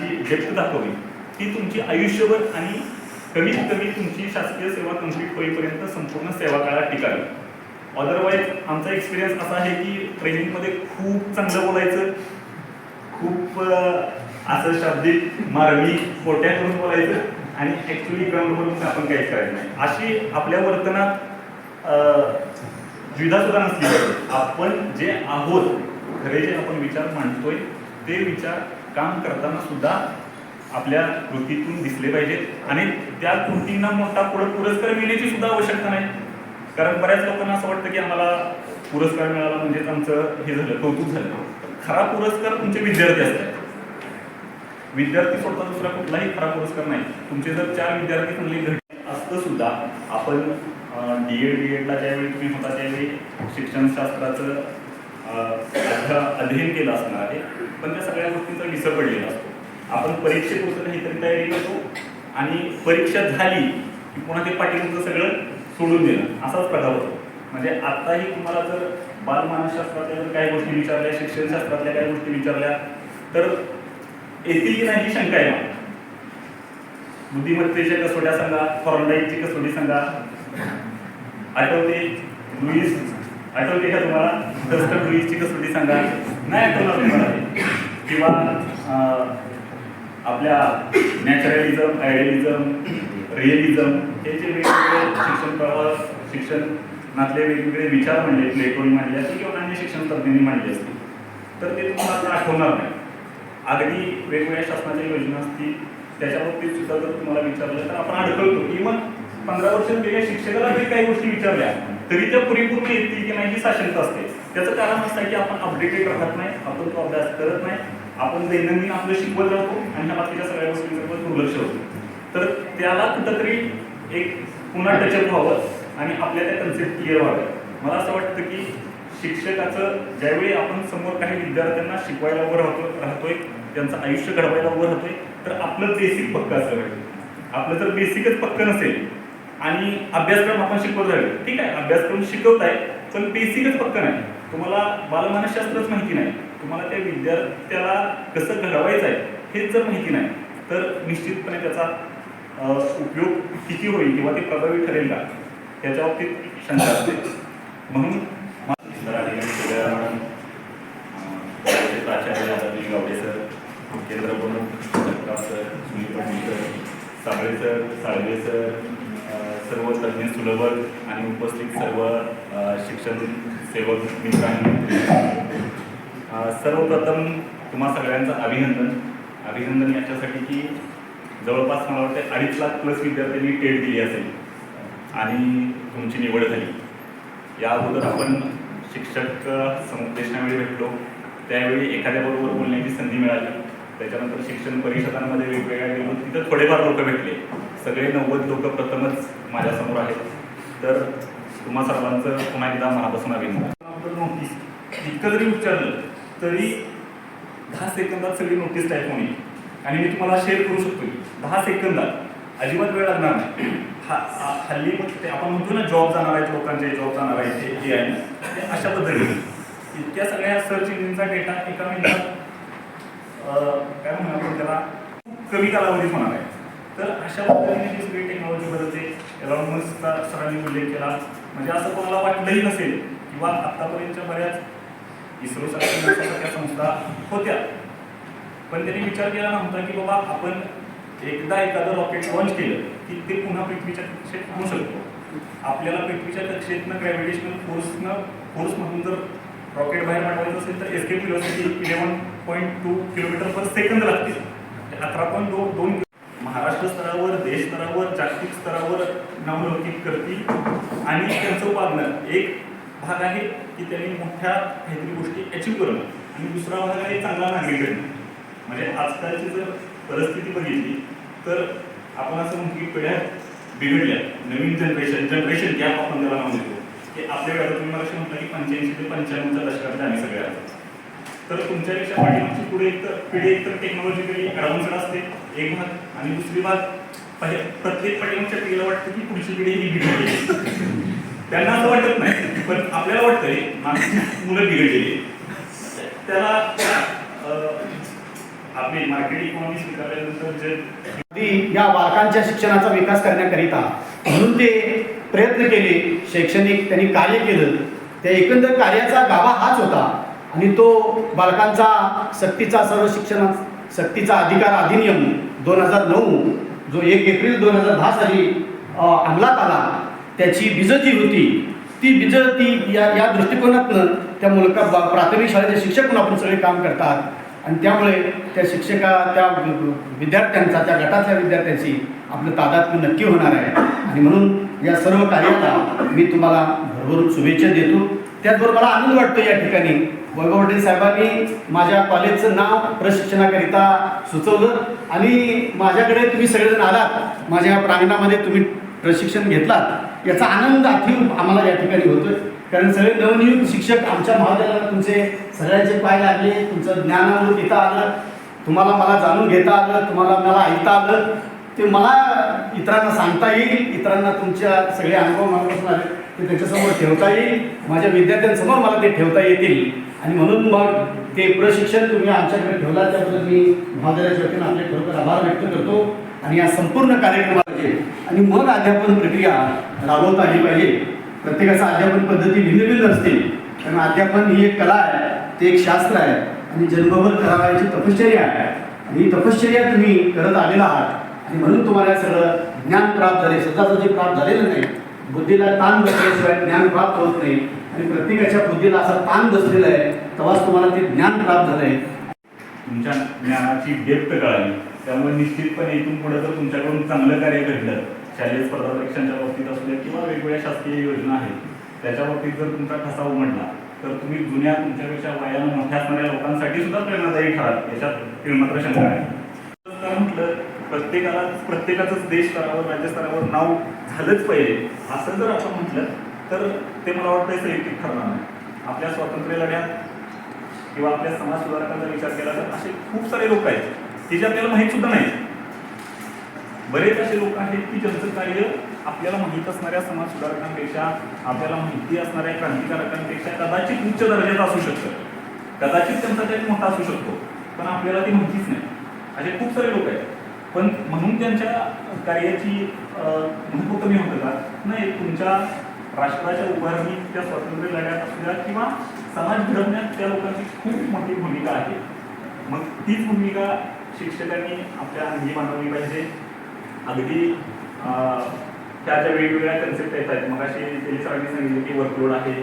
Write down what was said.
जी depth दाखवली. ती तुमची आयुष्यभर आणि कमीत कमी तुमची शासकीय सेवा कंप्लीट होईपर्यंत संपूर्ण सेवा काळात टिकावी. अदरवाईज आमचा एक्सपिरियन्स असा आहे की ट्रेनिंगमध्ये खूप चांगलं बोलायचं खूप असं शाब्दिक मारवी मोठ्या करून बोलायचं आणि ॲक्च्युली ग्राउंडवरून आपण काही करायचं नाही. अशी आपल्या वर्तनात द्विधा सुद्धा नसली आपण जे आहोत खरे जे आपण विचार मांडतोय ते विचार काम करताना सुद्धा आपल्या कृतीतून दिसले पाहिजेत आणि त्या कृतींना मोठा पुढे पुरस्कार मिळण्याची सुद्धा आवश्यकता नाही. कारण बऱ्याच लोकांना असं वाटतं की आम्हाला पुरस्कार मिळाला म्हणजेच आमचं हे झालं कौतुक झालं. खरा पुरस्कार तुमचे विद्यार्थी असतात. विद्यार्थी सोडता दुसरा कुठलाही खरा पुरस्कार नाही. तुमचे जर चार विद्यार्थी चांगले घडले असतं सुद्धा आपण डी एड बी एडला ज्यावेळी तुम्ही होता त्यावेळी शिक्षणशास्त्राचं अध्ययन केलं असणार आहे पण त्या सगळ्या गोष्टींचा विसर पडलेला असतो. आपण परीक्षेपुरतं तरी तयारी करतो आणि परीक्षा झाली की पुन्हा ते पाठीमागचं सगळं सोडून देणं असाच प्रकार होतो. म्हणजे आताही तुम्हाला जर बालमानसशास्त्रातल्या जर काही गोष्टी विचारल्या शिक्षणशास्त्रातल्या काही गोष्टी विचारल्या तर येतील की नाही ही शंका आहे मला. बुद्धिमत्तेच्या कसोट्या सांगा फॉरनडाईटची कसोटी सांगा. आठवते लुईस आठवते का तुम्हाला? डस्टर लुईसची कसोटी सांगा? नाही आठवणार तुम्हाला किंवा आपल्या नॅचरलिझम आयडियलिझम रिअलिझम हे जे वेगवेगळे शिक्षण प्रवाह शिक्षणातले वेगवेगळे विचार मांडले प्लेटोनी मांडले असतील किंवा अन्य शिक्षण तज्ज्ञांनी मांडले असतील तर ते तुम्हाला आता आठवणार नाही. अगदी वेगवेगळ्या शासनाच्या योजना असतील त्याच्या बाबतीत सुद्धा जर तुम्हाला विचारलं तर आपण अडकळतो की मग पंधरा वर्ष गेल्या शिक्षकाला जरी काही गोष्टी विचारल्या तरी त्या पुरेपूर येतील की नाही ही साशंकता असते. त्याचं कारण असं आहे की आपण अपडेटेड राहत नाही आपण तो अभ्यास करत नाही आपण दैनंदिन आपलं शिकवत राहतो आणि ह्या बाकीच्या सगळ्या गोष्टींकडे दुर्लक्ष होतो. तर त्याला कुठंतरी एक पुन्हा टचअप व्हावं आणि आपल्या त्या कन्सेप्ट क्लिअर व्हाव्या. मला असं वाटतं की शिक्षकाचं ज्यावेळी आपण समोर काही विद्यार्थ्यांना शिकवायला उभं राहतो राहतोय त्यांचं आयुष्य घडवायला उभं राहतोय तर आपलं बेसिक पक्क असलं पाहिजे आपलं जर बेसिकच पक्क नसेल. आणि अभ्यासक्रम आपण शिकवत राहील. ठीक आहे अभ्यासक्रम शिकवत आहे पण बेसिकच पक्क नाही. तुम्हाला बालमानसशास्त्रच माहिती नाही. तुम्हाला त्या विद्यार्थ्याला कसं घडवायचं आहे हेच जर माहिती नाही तर निश्चितपणे त्याचा उपयोग किती होईल किंवा ते प्रभावी ठरेल का? याच्या बाबतीत शंका असते. म्हणून सर प्राचार्य आदरणीय गावडे सर केंद्र प्रमुख sir Sunil Patil sir Sable sir Salve sir सर्व तज्ज्ञ सुलभक आणि उपस्थित सर्व शिक्षण सेवक मित्रांनी. सर्वप्रथम तुम्हा सगळ्यांचं अभिनंदन. अभिनंदन याच्यासाठी की जवळपास मला वाटतं अडीच लाख प्लस विद्यार्थ्यांनी टेट दिली असेल आणि तुमची निवड झाली. या अगोदर आपण शिक्षक समुपदेशनावेळी भेटलो. त्यावेळी एखाद्याबरोबर बोलण्याची संधी मिळाली. त्याच्यानंतर शिक्षण परिषदांमध्ये वेगवेगळ्या गेलो. तिथं थोडेफार लोक भेटले. सगळे नव्वद लोक प्रथमच माझ्यासमोर आहेत. तर तुम्हा सर्वांचं पुन्हा एकदा मनापासून अभिनंदन. नोटीस इतकं जरी उच्चारलं तरी दहा सेकंदात सगळी नोटीस टाईप होईल आणि मी तुम्हाला शेअर करू शकतो दहा सेकंदात अजिबात वेळ लागणार नाही. हा हल्ली मग ते आपण म्हणतो ना जॉब जाणार आहेत लोकांचे जॉब जाणार आहेत ते आहे आय ते अशा पद्धतीने. इतक्या सगळ्या सर्च इंजिनचा डेटा एका मिनिटात काय म्हणणार आपण त्याला? खूप कमी कालावधीत होणार आहे. तर अशा पद्धतीने सगळी टेक्नॉलॉजी बदलते. एलॉन मस्कचा सरांनी उल्लेख केला. म्हणजे असं कोणाला वाटलंही नसेल किंवा आतापर्यंतच्या बऱ्याच इस्रो सारख्या संस्था होत्या. पण त्यांनी विचार केला नव्हता की बाबा आपण एकदा एखादं रॉकेट लॉन्च केलं की ते पुन्हा पृथ्वीच्या कक्षेत आणू शकतो. आपल्याला पृथ्वीच्या कक्षेतनं ग्रॅव्हिटेशनल फोर्सनं म्हणून जर रॉकेट बाहेर पाठवायचं असेल तर escape velocity eleven point two kilometre per second लागतील अकरा पॉईंट दोन दोन महाराष्ट्र स्तरावर देश स्तरावर जागतिक स्तरावर नावलौकिक करतील. आणि त्यांचं उत्पादन एक भाग आहे की त्यांनी मोठ्या काहीतरी गोष्टी अचीव करणं. आणि दुसरा भाग आहे चांगला नागरिक करणं म्हणजे आजकालची जर परिस्थिती बघितली तर आपण असं म्हणतो की पिढ्या बिघडल्या. नवीन जनरेशन जनरेशन गॅप आपण त्याला नाव देतो की आपल्या वेळेला तुम्ही मला म्हणता की पंच्याऐंशी ते पंच्याण्णवच्या दशकात आम्ही सगळे आहोत. तर तुमच्यापेक्षा पाठीमागची पुढे एक तर पिढी एक तर टेक्नॉलॉजिकली ॲडव्हान्स्ड असते एक भाग. आणि दुसरी भाग प्रत्येक पाठीमागच्या पिढीला वाटतं की पुढची पिढी ही बिघडली. त्यांना असं वाटत नाही पण आपल्याला वाटतंय मागची मुलं बिघडलेली त्याला अं, आपली मार्केट इकॉनॉमी स्वीकारल्यानंतर जे या बालकांच्या शिक्षणाचा विकास करण्याकरिता म्हणून ते प्रयत्न केले शैक्षणिक त्यांनी कार्य केलं. त्या एकंदर कार्याचा गाभा हाच होता. आणि तो बालकांचा सक्तीचा सर्व शिक्षण सक्तीचा अधिकार अधिनियम दोन हजार नऊ जो एक एप्रिल दोन हजार दहा साली अंमलात आला त्याची बीज जी होती. ती बीज ती या या दृष्टिकोनातनं त्या मुलगा बा- प्राथमिक शाळेचे शिक्षक म्हणून आपण सगळे काम करतात. आणि त्यामुळे त्या शिक्षका त्या विद्यार्थ्यांचा त्या गटातल्या विद्यार्थ्यांची आपलं तादात्म्य नक्की होणार आहे. आणि म्हणून या सर्व कार्याला मी तुम्हाला भरभरून शुभेच्छा देतो. त्याचबरोबर मला आनंद वाटतो या ठिकाणी. वैभवटे साहेबांनी माझ्या कॉलेजचं नाव प्रशिक्षणाकरिता सुचवलं आणि माझ्याकडे तुम्ही सगळेजण आलात माझ्या प्रांगणामध्ये तुम्ही प्रशिक्षण घेतलात याचा आनंद अतिव आम्हाला या ठिकाणी होतोय. कारण सगळे नवनियुक्त शिक्षक आमच्या महाविद्यालयाला तुमचे सगळ्यांचे पाय लागले तुमचं ज्ञानामृत इथं आलं तुम्हाला मला जाणून घेता आलं तुम्हाला मला ऐकता आलं. ते मला इतरांना सांगता येईल इतरांना तुमच्या सगळे अनुभव मनापासून आले. ते त्याच्यासमोर ठेवता येईल. माझ्या विद्यार्थ्यांसमोर मला ते ठेवता येतील. आणि म्हणून मग ते प्रशिक्षण तुम्ही आमच्याकडे ठेवला त्याबद्दल मी महाविद्यालयाच्या वतीनं आपले खरोखर आभार व्यक्त करतो. आणि या संपूर्ण कार्यक्रमाचे आणि मग अध्यापन प्रक्रिया राबवता आली पाहिजे. प्रत्येकाचा अध्यापन पद्धती भिन्न भिन्न असते कारण अध्यापन ही एक कला आहे ते एक शास्त्र आहे. आणि जन्मभर करावयाची तपश्चर्या आहे. आणि ही तपश्चर्या तुम्ही करत आलेला आहात. आणि म्हणून तुम्हाला सगळं ज्ञान प्राप्त झाले. स्वतःचं जे प्राप्त झालेलं नाही बुद्धीला ताण बसल्याशिवाय ज्ञान प्राप्त होत नाही. आणि प्रत्येकाच्या बुद्धीला असा ताण बसलेला आहे तेव्हाच तुम्हाला ते ज्ञान प्राप्त झालंय. तुमच्या ज्ञानाची डेप्थ कळाली. त्यामुळे निश्चितपणे इथून पुढे जर तुमच्याकडून चांगलं कार्य घडलं शालेय स्पर्धा परीक्षांच्या बाबतीत असू द्या किंवा वेगवेगळ्या शासकीय योजना आहेत त्याच्या बाबतीत जर तुमचा ठसा उमटला तर तुम्ही जुन्या तुमच्यापेक्षा वयानं मोठ्या असणाऱ्या लोकांसाठी सुद्धा प्रेरणादायी ठराल. याच्यात मात्र शंका आहे म्हटलं प्रत्येकाला प्रत्येकाचंच देश स्तरावर राज्य स्तरावर नाव झालंच पाहिजे. असं जर आपण म्हटलं तर ते मला वाटतं संयुक्त ठरणार नाही. आपल्या स्वातंत्र्य लढ्यात किंवा आपल्या समाज सुधारकांचा विचार केला तर असे खूप सारे लोक आहेत की जे आपल्याला माहीत सुद्धा नाही. बरेच असे लोक आहेत की ज्यांचं कार्य आपल्याला माहीत असणाऱ्या समाज सुधारकांपेक्षा आपल्याला माहिती असणाऱ्या क्रांतिकारकांपेक्षा कदाचित उच्च दर्जाचं असू शकतं. कदाचित त्यांचा त्यात मोठा असू शकतो पण आपल्याला ती माहितीच नाही. असे खूप सारे लोक आहेत. पण म्हणून त्यांच्या कार्याची महत्त्व महत्त्व कमी होतं का? नाही तुमच्या राष्ट्राच्या उभारणीत त्या स्वातंत्र्य लढ्यात असल्या किंवा समाज घडवण्यात त्या लोकांची खूप मोठी भूमिका आहे. मग तीच भूमिका शिक्षकांनी आपल्या अंगी मानवली पाहिजे. अगदी त्या ज्या वेगवेगळ्या कन्सेप्ट येत आहेत मग अशी सरांनी सांगितलं की वर्कलोड आहे.